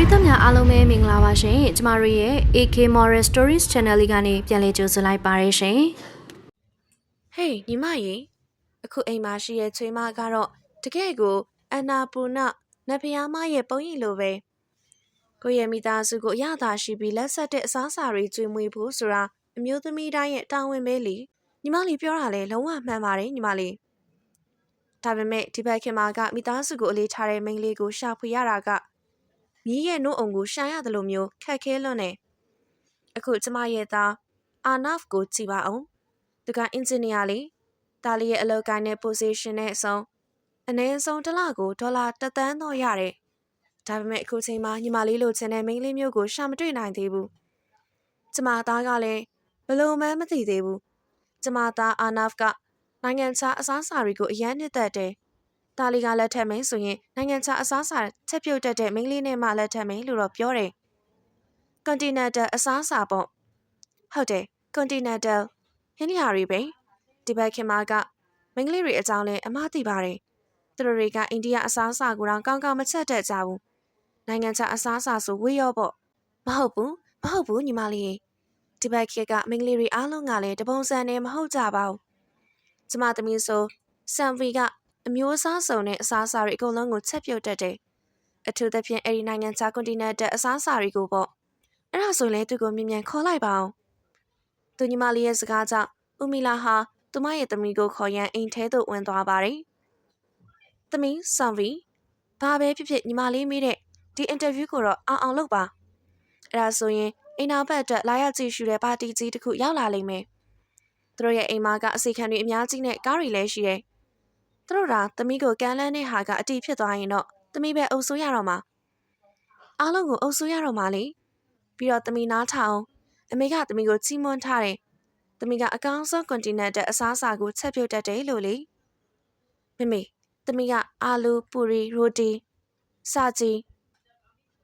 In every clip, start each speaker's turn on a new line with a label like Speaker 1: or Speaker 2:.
Speaker 1: ရိသတ်များအားလုံးပဲမင်္ဂလာပါရှင်ကျမတို့ရဲ့ AK Moral Stories Channel လေးကနေပြန်လည်ကြိုဆိုလိုက်ပါရရှင်
Speaker 2: ဟေးညီမရေအခုအိမ်မှာရှိရဲ့ချွေးမကတော့တကယ်ကိုအန္နာပူနနတ်ဖျားမရဲ့ပုံရိပ်လိုပဲကိုယ့်ရဲ့မိသားစုကိုအရသာရှိပြီးလက်ဆက်တဲ့အစားအစာတွေကျွေးမွေးဖို့ဆိုတာအမျိုးသမီးတိုင်းရဲ့တာဝန်ပဲလေညီမလေးပြောတာလဲလုံးဝမှန်ပါတယ်ညီမလေးဒါပေမဲ့ဒီဘက်ခင်မာကမိသားစုကိုအလေးထားတဲ့မိန်းကလေးကိုရှာဖွေရတာက မြည်ရဲ့နှုတ်အုံကိုရှာရတယ်လို့မျိုးခက်ခဲလွန်းနေအခုကျမရဲ့သားအာနဖ်ကိုကြည့်ပါအောင်သူကအင်ဂျင်နီယာလေးဒါလီရဲ့အလုပ်ကိုင်းတဲ့ position နဲ့အဆုံးအနည်းဆုံးတစ်လကိုဒေါ်လာတစ်သန်းတော့ရတယ်။ဒါပေမဲ့အခုချိန်မှာညီမလေးလိုချင်တဲ့မိန်းကလေးမျိုးကိုရှာမတွေ့နိုင်သေးဘူး။ကျမသားကလည်းဘလို့မှမသိသေးဘူး။ကျမသားအာနာဖ်ကနိုင်ငံခြားအစားအစာတွေကိုအရန်နှစ်သက်တယ်။ ဒါလီကလက်ထက်မင်းဆိုရင်နိုင်ငံခြားအစားအစာချက်ပြုတ်တတ်တဲ့မိန်းကလေးနဲ့မှလက်ထက်မင်းလို့တော့ပြောတယ်။ continental အစားအစာပေါ့။ဟုတ်တယ် continental ဟင်းလျာတွေပဲဒီဘက်ခင်မာကမင်္ဂလိတွေအကြောင်းလဲအမသိပါတယ်သူတို့တွေကအိန္ဒိယအစားအစာကိုတော့ကောင်းကောင်းမချက်တတ်ကြဘူးနိုင်ငံခြားအစားအစာဆိုဝေးရောပေါ့မဟုတ်ဘူးမဟုတ်ဘူးညီမလေးဒီဘက်ခေတ်ကမင်္ဂလိတွေအားလုံးကလည်းတပုံစံနဲ့မဟုတ်ကြပါဘူးကျမသမီးဆိုဆန်ဗီက အမျိုးအစားစုံနဲ့အစားအစာတွေအကုန်လုံးကိုချက်ပြုတ်တတ်တယ်အထူးသဖြင့်အဲ့ဒီနိုင်ငံခြားကွန်တီနက်အစားအစာတွေကိုပေါ့အဲ့ဒါဆိုရင်လည်းသူကိုမြင်မြန်ခေါ်လိုက်ပါအောင်သူညီမလေးရဲ့စကားကြောင့်ဦးမီလာဟာသူမရဲ့သမီးကိုခေါ်ရန်အိမ်ထဲသို့ဝင်သွားပါတယ်။သမီးဆန်ဗီဘာပဲဖြစ်ဖြစ်ညီမလေးမေးတဲ့ဒီအင်တာဗျူးကိုတော့အောင်အောင်လုပ်ပါ။အဲဒါဆိုရင်အိမ်နောက်ဘက်အတွက်လာရောက်ကြည့်ရှုတဲ့ပါတီကြီးတစ်ခုရောက်လာလိမ့်မယ်။သူတို့ရဲ့အိမ်မှာကအစီခံတွေအများကြီးနဲ့ကားတွေလည်းရှိတယ်။ သူတို့ကသမီးကိုကန်လန်းတဲ့ဟာကအတီးဖြစ်သွားရင်တော့သမီးပဲအုပ်ဆိုးရတော့မှာ။အားလုံးကိုအုပ်ဆိုးရတော့မှာလေ။ပြီးတော့သမီးနားထောင်အမေကသမီးကိုချီးမွမ်းထားတယ်။သမီးကအကောင်းဆုံးကွန်တီနက်တဲ့အစားအစာကိုချက်ပြုတ်တတ်တယ်လို့လေ။မမေသမီးကအာလူပူရီရိုတီစာကြီး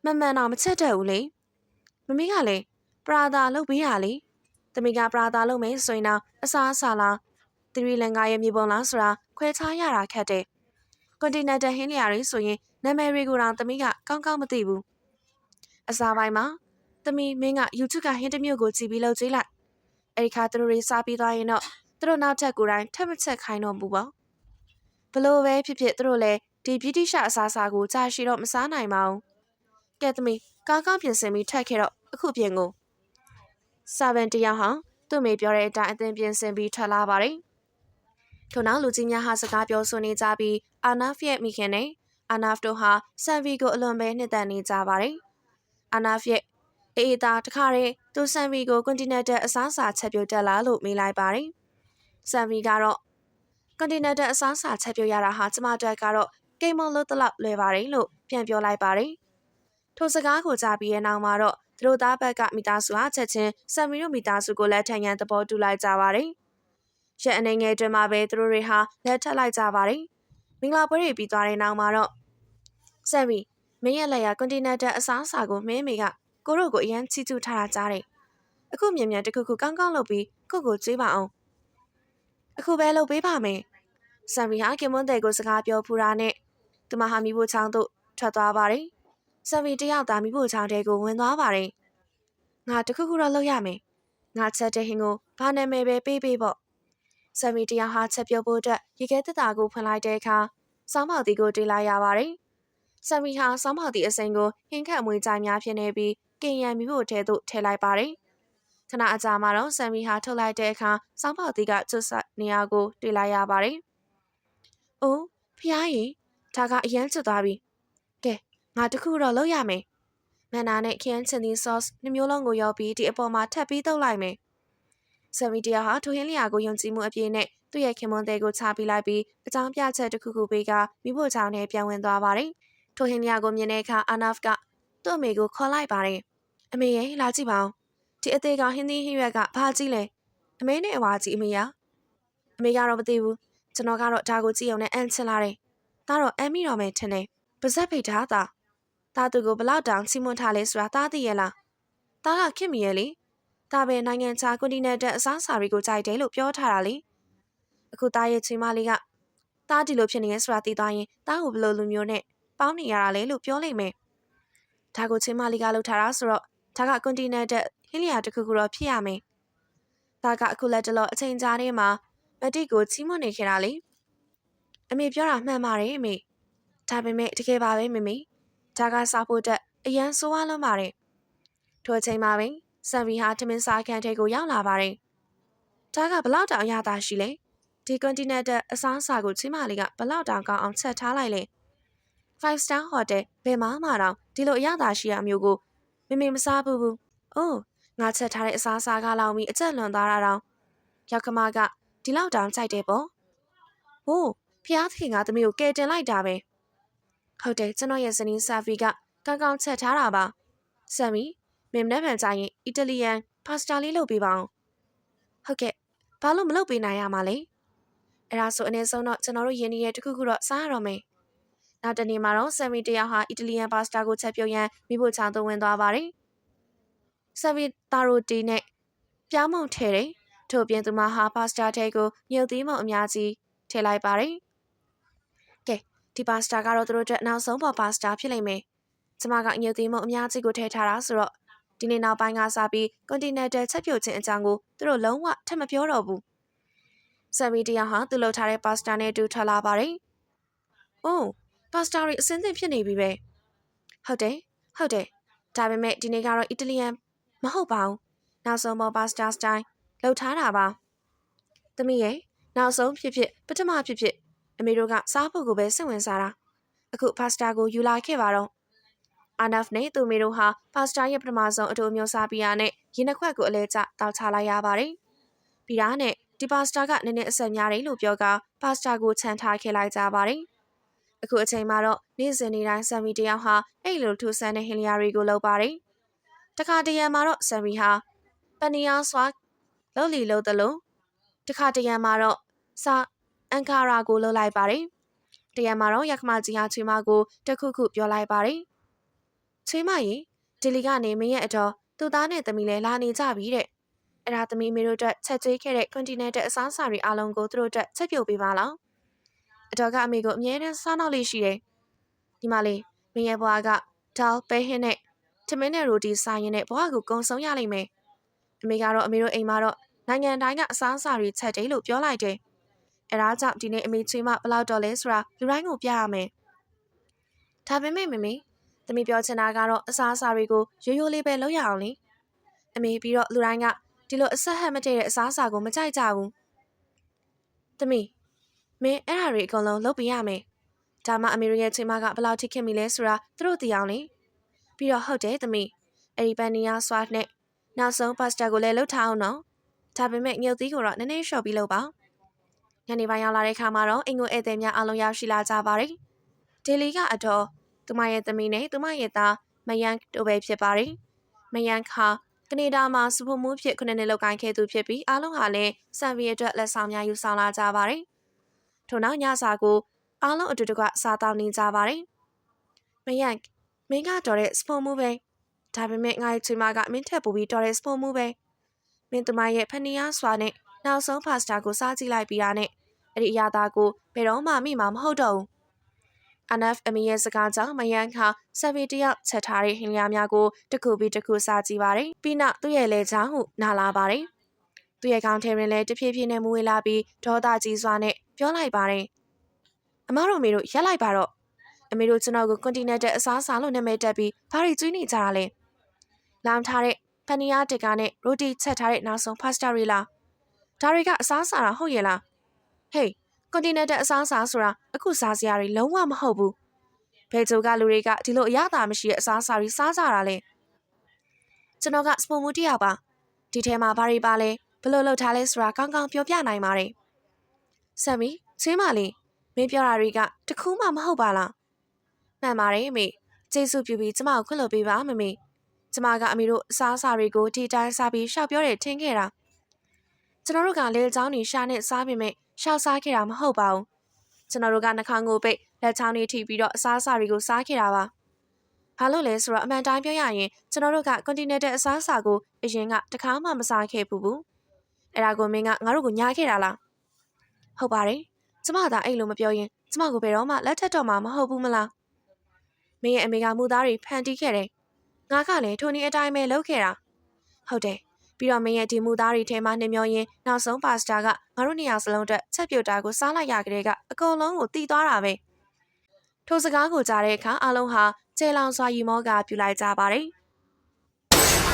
Speaker 2: မမှန်တော့မချက်တတ်ဘူးလေ။မမေကလည်းပရာသာလုပ်ပေးရလေ။သမီးကပရာသာလုပ်မယ်ဆိုရင်တော့အစားအစာလား သီရီလင်္ကာရဲ့မြေပုံလားဆိုတာခွဲခြားရတာခက်တယ်။ကွန်တီနက်ဟင်းလျာတွေဆိုရင်နာမည်တွေကိုတော့သမီးကကောင်းကောင်းမသိဘူး။အစားပိုင်းမှာသမီးမင်းက YouTube ကဟင်းတစ်မျိုးကိုကြည့်ပြီးလုပ်ကြည့်လိုက်အဲ့ဒီခါသူတို့တွေစားပြီးသွားရင်တော့သူတို့နောက်ထပ်ကိုယ်တိုင်ထပ်မချက်ခိုင်းတော့ဘူးပေါ့ဘလို့ပဲဖြစ်ဖြစ်သူတို့လည်းဒီဗြိတိရှအစားအစာကိုကြာရှည်တော့မစားနိုင်ပါဘူးကဲသမီးကားကောင်းပြင်ဆင်ပြီးထက်ခဲ့တော့အခုပြင်ကိုစာဗန်တယောက်ဟာသူ့မေပြောတဲ့အတိုင်းအသင်ပြင်ဆင်ပြီးထွက်လာပါတယ် ထို့နောက်လူကြီးများဟာစကားပြောဆိုနေကြပြီးအာနာဖ်ရဲ့မိခင်နဲ့အာနာဖ်တို့ဟာဆန်ဗီကိုအလွန်ပဲနှစ်သက်နေကြပါတယ်အာနာဖ်ရဲ့အေးသားတခါတည်းသူဆန်ဗီကိုကွန်တီနက်တက်အစားအစာချက်ပြုတ်တက်လာလို့မေးလိုက်ပါတယ်။ဆန်ဗီကတော့ကွန်တီနက်တက်အစားအစာချက်ပြုတ်ရတာဟာကျမတို့ကတော့ကိမွန်လို့တလောက်လွယ်ပါတယ်လို့ပြန်ပြောလိုက်ပါတယ်။ထိုစကားကိုကြားပြီးရဲ့နောက်မှာတော့သူတို့သားဘက်ကမိသားစုဟာချက်ချင်းဆန်ဗီတို့မိသားစုကိုလက်ထံရန်သဘောတူလိုက်ကြပါတယ်။ ရက်အနေငယ်တွင်မှာပဲသူတို့တွေဟာလက်ထပ်လိုက်ကြပါတယ်။မင်္ဂလာပွဲတွေပြီးသွားတဲ့နောက်မှာတော့ဆန်ဗီမင်းရဲ့လက်ရကွန်တီနက်တက်အစားအစာကိုမင်းမေကကိုတို့ကိုအရန်ချီးကျူးထားတာကြားတယ်။အခုမြန်မြန်တခုခုကောင်းကောင်းလုပ်ပြီးကိုကိုကြွေးပါအောင်။အခုပဲလုပ်ပေးပါမယ်။ဆမ်ဗီဟာကင်မွန်တဲ့ကိုစကားပြောဖူတာနဲ့သူမဟာမိဖို့ချောင်းတို့ထွက်သွားပါတယ်။ဆမ်ဗီတယောက်သားမိဖို့ချောင်းတဲကိုဝင်သွားပါတယ်။ငါတခုခုတော့လုပ်ရမယ်။ငါချက်တဲ့ဟင်းကိုဘာနာမည်ပဲပေးပေးပေါ့။ ဆမ်ဗီတယောက်ဟာချက်ပြုတ်ဖို့အတွက်ရေခဲတက်တာကိုဖွင့်လိုက်တဲ့အခါစောင်းမောက်တီကိုတွေ့လိုက်ရပါတယ်။ဆမ်ဗီဟာစောင်းမောက်တီအစိမ်းကိုဟင်းခတ်အမွေးကြိုင်များဖြစ်နေပြီးကင်ရန်မိဖို့ထဲသို့ထည့်လိုက်ပါတယ်။ခဏအကြာမှာတော့ဆမ်မီဟာထုတ်လိုက်တဲ့အခါစောင်းပေါတီကကျွတ်ဆက်နေရာကိုတွေ့လိုက်ရပါတယ်။အိုးဖျားရင်ဒါကအရန်ချွတ်သွားပြီ။ကဲငါတခုတော့လုပ်ရမယ်။မန်နာနဲ့ခရမ်းချင်ဒီဆော့စ်နှမျိုးလုံးကိုရောက်ပြီးဒီအပေါ်မှာထပ်ပြီးတုပ်လိုက်မယ်။ ဆမ်မီတရာဟာထိုဟင်းလျာကိုယုံကြည်မှုအပြည့်နဲ့သူ့ရဲ့ခင်မွန်တဲ့ကိုချပြီးလိုက်ပြီးအကြောင်းပြချက်တစ်ခုခုပေးကမိဖို့ချောင်းနဲ့ပြန်ဝင်သွားပါတယ်။ထိုဟင်းလျာကိုမြင်တဲ့အခါအာနာဖ်ကသူ့အမေကိုခေါ်လိုက်ပါတယ်။အမေရဲ့လာကြည့်ပါဦးဒီအသေးကဟင်းသီးဟင်းရွက်ကဘာကြီးလဲအမေနဲ့အဝါကြီးအမေရအမေကတော့မသိဘူးကျွန်တော်ကတော့ဒါကိုကြည့်အောင်နဲ့အန်ချင်လာတယ်ဒါတော့အမ်မီတော်မယ်ထင်တယ်ပါဇက်ဖိတ်ထားတာဒါသူကိုဘလောက်တောင်ချီးမွမ်းထားလဲဆိုတာသားသိရဲ့လားဒါကခင်မီရဲ့လေ ဒါပဲနိုင်ငံခြားကွန်တီနက်တက်အစားအစာတွေကိုကြိုက်တယ်လို့ပြောထားတာလေအခုသားရဲ့ချိန်မလေးကသားဒီလိုဖြစ်နေရဲဆိုတာသိသွားရင်သားကိုဘယ်လိုလူမျိုးနဲ့ပေါင်းနေရတာလဲလို့ပြောလိုက်မယ်ဒါကိုချင်းမလေးကလှုပ်ထားတာဆိုတော့ဒါကကွန်တီနက်ဟင်းလျာတစ်ခုခုတော့ဖြစ်ရမယ်ဒါကအခုလက်တလောအချိန်ကြာနေမှာမတိကိုချီးမွမ်းနေခဲ့တာလေအမေပြောတာမှန်ပါတယ်အမေဒါပေမဲ့တကယ်ပါပဲမမေဒါကစားဖို့တက်အရန်ဆိုးဝါးလွန်းပါတယ်ထိုအချိန်မှာပင် ဆန်ဗီဟာထမင်းစားခန်းထဲကိုရောက်လာပါတယ်ဒါကဘလောက်တောင်အရသာရှိလဲဒီကွန်တီနက်အစားအစာကိုချင်းမလေးကဘလောက်တောင်ကောင်းအောင်ချက်ထားလိုက်လဲ five star hotel ဘယ်မှာမှတော့ဒီလိုအရသာရှိရမျိုးကိုမမေမစားဘူးဘူး။အိုးငါချက်ထားတဲ့အစားအစာကလောင်ပြီးအကျက်လွန်သွားတာတော့ရောက်ခမကဒီလောက်တောင်ကြိုက်တယ်ပေါ့။ဟိုးဖျားသခင်ကသမီးကိုကယ်တင်လိုက်တာပဲ။ဟုတ်တယ်ကျွန်တော်ရဲ့ဇနီးဆာဖီကကောင်းကောင်းချက်ထားတာပါ။ဆမ်မီ မင်းနဲ့မှန်ကြရင်အီတလီယန်ပါစတာလေးလုပ်ပေးပါအောင်။ဟုတ်ကဲ့ဘာလို့မလုပ်ပေးနိုင်ရမှာလဲ။အဲ့ဒါဆိုအနည်းဆုံးတော့ကျွန်တော်တို့ယင်းနေရတခုခုတော့စားရတော့မယ်။နောက်တနေ့မှာတော့ဆမ်မီတယောက်ဟာအီတလီယန်ပါစတာကိုချက်ပြုတ်ရန်မိဖို့ချောင်းသွင်းဝင်သွားပါတယ်။ဆမ်မီတာရိုတီနဲ့ပြောင်းမုံထဲတယ်။ထို့ပြင်သူမဟာပါစတာထဲကိုမြုပ်သီးမုံအများကြီးထည့်လိုက်ပါတယ်။ကဲဒီပါစတာကတော့သူတို့အတွက်နောက်ဆုံးပေါ်ပါစတာဖြစ်လိမ့်မယ်။ကျမကမြုပ်သီးမုံအများကြီးကိုထည့်ထားတာဆိုတော့ ဒီနေ့နောက်ပိုင်းကစပြီး continental ချက်ပြုတ်ခြင်းအကြောင်းကိုသူတို့လုံးဝထပ်မပြောတော့ဘူး။ဆမ်မီတယောက်ဟာသူ့လှုပ်ထားတဲ့ပါစတာနဲ့အတူထွက်လာပါတယ်။အိုးပါစတာတွေအစင်းသင့်ဖြစ်နေပြီပဲဟုတ်တယ်ဟုတ်တယ်ဒါပေမဲ့ဒီနေ့ကတော့အီတလီယန်မဟုတ်ပါဘူးနောက်ဆုံးပေါ်ပါစတာစတိုင်းလှုပ်ထားတာပါသမီးရဲ့နောက်ဆုံးဖြစ်ဖြစ်ပထမဖြစ်ဖြစ်အမေတို့ကစားဖို့ကိုပဲစိတ်ဝင်စားတာအခုပါစတာကိုယူလာခဲ့ပါတော့ အာနဖ်နဲ့သူမေတို့ဟာပါစတာရဲ့ပထမဆုံးအတူမျိုးစားပြီးရနဲ့ရင်းနှက်ခွက်ကိုအလဲကျတောက်ချလိုက်ရပါတယ်ပြီးတာနဲ့ဒီပါစတာကနည်းနည်းအဆက်များတယ်လို့ပြောကပါစတာကိုခြံထားခဲ့လိုက်ကြပါတယ်အခုအချိန်မှာတော့နေ့စဉ်နေ့တိုင်းဆမ်မီတယောက်ဟာအဲ့လိုထူဆန်းတဲ့ဟင်လျာတွေကိုလုပ်ပါတယ်။တခါတရံမှာတော့ဆမ်မီဟာပနီယာဆွာလှုပ်လီလှုပ်တယ်လို့တခါတရံမှာတော့စာအန်ကာရာကိုလှုပ်လိုက်ပါတယ်။တရံမှာတော့ရခမကြီးဟာချွေမကိုတခုခုပြောလိုက်ပါတယ်။ ချွေမရင်ဒီလီကနေမင်းရဲ့အတော်သူ့သားနဲ့သမီးလည်းလာနေကြပြီတဲ့။အဲ့ဒါသမီးမေတို့အတွက်ချက်ကျွေးခဲ့တဲ့ continental အစားအစာတွေအားလုံးကိုသူတို့အတွက်ချက်ပြုတ်ပေးပါလား။အတော်ကအမေကိုအမြဲတမ်းစားနောက်လေးရှိတယ်။ဒီမလေးမင်းရဲ့ဘွားကဒေါ်ပဲဟင်းနဲ့ထမင်းနဲ့ရိုတီစားရင်နဲ့ဘွားကိုကုံဆုံးရလိမ့်မယ်။အမေကတော့အမေတို့အိမ်မှာတော့နိုင်ငံတိုင်းကအစားအစာတွေချက်တယ်လို့ပြောလိုက်တယ်။အဲဒါကြောင့်ဒီနေ့အမေချွေးမဘလောက်တော်လဲဆိုတာလူတိုင်းကိုပြရမယ်။ဒါပေမဲ့မမေ သမီးပြောချင်တာကတော့အစားအစာတွေကိုရိုးရိုးလေးပဲလုပ်ရအောင်လေ။အမေပြီးတော့လူတိုင်းကဒီလိုအဆက်ဟပ်မတည့်တဲ့အစားအစာကိုမကြိုက်ကြဘူး။သမီးမင်းအဲ့ဒါတွေအကုန်လုံးလုပ်ပြရမယ်။ဒါမှအမေရိရဲ့ချိန်မကဘယ်လောက်ထိခင်မိလဲဆိုတာသူတို့သိအောင်လေ။ပြီးတော့ဟုတ်တယ်သမီး။အဲ့ဒီပန်နီယာဆွတ်နဲ့နောက်ဆုံးပါစတာကိုလည်းလုပ်ထားအောင်နော်။ဒါပေမဲ့ငြုပ်သီးကိုတော့နည်းနည်းလျှော့ပြီးလုပ်ပါ။ညနေပိုင်းရောက်လာတဲ့ခါမှာတော့အင်ကိုဧည့်သည်များအားလုံးရောက်ရှိလာကြပါတယ်။ဒေလီကအတော် သူမရဲ့သမီးနဲ့သူမရဲ့သားမယန်တို့ပဲဖြစ်ပါတယ်။မယန်ခါကနေဒါမှာစဖို့မှုဖြစ်ခုနှစ်နှစ်လောက်ကိုင်းခဲ့သူဖြစ်ပြီးအားလုံးဟာလည်းဆန်ဗီအတွက်လက်ဆောင်များယူဆောင်လာကြပါတယ်။ထို့နောက်ညစာကိုအားလုံးအတူတကွစားတောင်းနေကြပါတယ်။မယန်မင်းကတော်တဲ့စပွန်မှုပဲ။ဒါပေမဲ့ငါ့ရဲ့ချွေမကမင်းထက်ပိုပြီးတော်တဲ့စပွန်မှုပဲ။မင်းသူမရဲ့ဖနီယာဆွာနဲ့နောက်ဆုံးဖာစတာကိုစားကြည့်လိုက်ပြီးတာနဲ့အဲ့ဒီအရာသားကိုဘယ်တော့မှမိမှာမဟုတ်တော့ဘူး။ NF အမီရဲ့စကားကြောင့်မယန်ခါဆဗီတယောက်ချက်ထားတဲ့ဟင်းလျာများကိုတစ်ခုပြီးတစ်ခုစားကြည့်ပါတယ်။ပြီးနောက်သူ့ရဲ့လေချောင်းဟုနားလာပါတယ်။သူ့ရဲ့ခေါင်းထဲတွင်လည်းတဖြည်းဖြည်းနဲ့မူဝေးလာပြီးဒေါသကြီးစွာနဲ့ပြောလိုက်ပါတယ်။အမတို့အမေတို့ရက်လိုက်ပါတော့။အမေတို့ကျွန်တော်ကို continental အစားအစာလို့နာမည်တက်ပြီးဘာတွေကျွေးနေကြတာလဲ။လောင်ထားတဲ့ဖနီယာတက်ကနဲ့ရိုတီချက်ထားတဲ့နောက်ဆုံး pasta တွေလား။ဒါတွေကအစားအစာတာဟုတ်ရဲ့လား။ဟေး continental အစားအစာဆိုတာအခုစားစရာတွေလုံးဝမဟုတ်ဘူး။ဘယ်ဂျိုကလူတွေကဒီလိုအရသာမရှိတဲ့အစားအစာတွေစားကြတာလဲ။ကျွန်တော်ကစပွန်မူတယောက်ပါ။ဒီထဲမှာဘာတွေပါလဲဘယ်လိုလုပ်ထားလဲဆိုတာကောင်းကောင်းပြောပြနိုင်ပါတယ်။ဆမ်မီချင်းမလေးမင်းပြောတာတွေကတခုမှမဟုတ်ပါလား။မှန်ပါတယ်အမေ။ကျေးဇူးပြုပြီးကျမကိုခွင့်လွှတ်ပေးပါမမေ။ကျမကအမေတို့အစားအစာတွေကိုဒီတိုင်းစားပြီးရှောက်ပြောတယ်ထင်ခဲ့တာ။ကျွန်တော်တို့ကလေချောင်းနေရှာနဲ့စားပေမဲ့ ရှောက်စားခဲ့တာမဟုတ်ပါဘူး။ကျွန်တော်တို့ကနှာခေါင်းကိုပိတ်လက်ချောင်းတွေထိပြီးတော့အစားအစာတွေကိုစားခဲ့တာပါ။ဘာလို့လဲဆိုတော့အမှန်တိုင်းပြောရရင်ကျွန်တော်တို့က continental အစားအစာကိုအရင်ကတခါမှမစားခဲ့ဘူးဘူး။အဲ့ဒါကိုမင်းကငါတို့ကိုညားခဲ့တာလား။ဟုတ်ပါတယ်။ကျမသာအဲ့လိုမပြောရင်ကျမကိုဘယ်တော့မှလက်ထက်တော့မှာမဟုတ်ဘူးမလား။မင်းရဲ့အမေကမူသားတွေဖန်တီးခဲ့တယ်ငါကလည်းထိုနည်းအတိုင်းပဲလုပ်ခဲ့တာဟုတ်တယ် ပြီးတော့မင်းရဲ့ဒီမူသားတွေထဲမှာနှမျောရင်းနောက်ဆုံးပါစတာကငါတို့နှစ်ယောက်စလုံးအတွက်ချက်ပြုတ်တာကိုစားလိုက်ရကြတဲ့ကအကုန်လုံးကိုတီးသွားတာပဲထိုစကားကိုကြားတဲ့အခါအလုံးဟာကျေလောင်စွာယူမောကပြူလိုက်ကြပါတယ်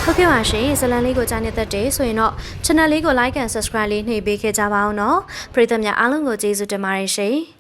Speaker 1: ဟုတ်ကဲ့ပါရှင်ဇလန်လေးကိုကြားနေတတ်တယ်ဆိုရင်တော့ channel လေးကို like and subscribe လေးနှိပ်ပေးခဲ့ကြပါအောင်နော်ပရိသတ်များအားလုံးကိုကျေးဇူးတင်ပါတယ်ရှင်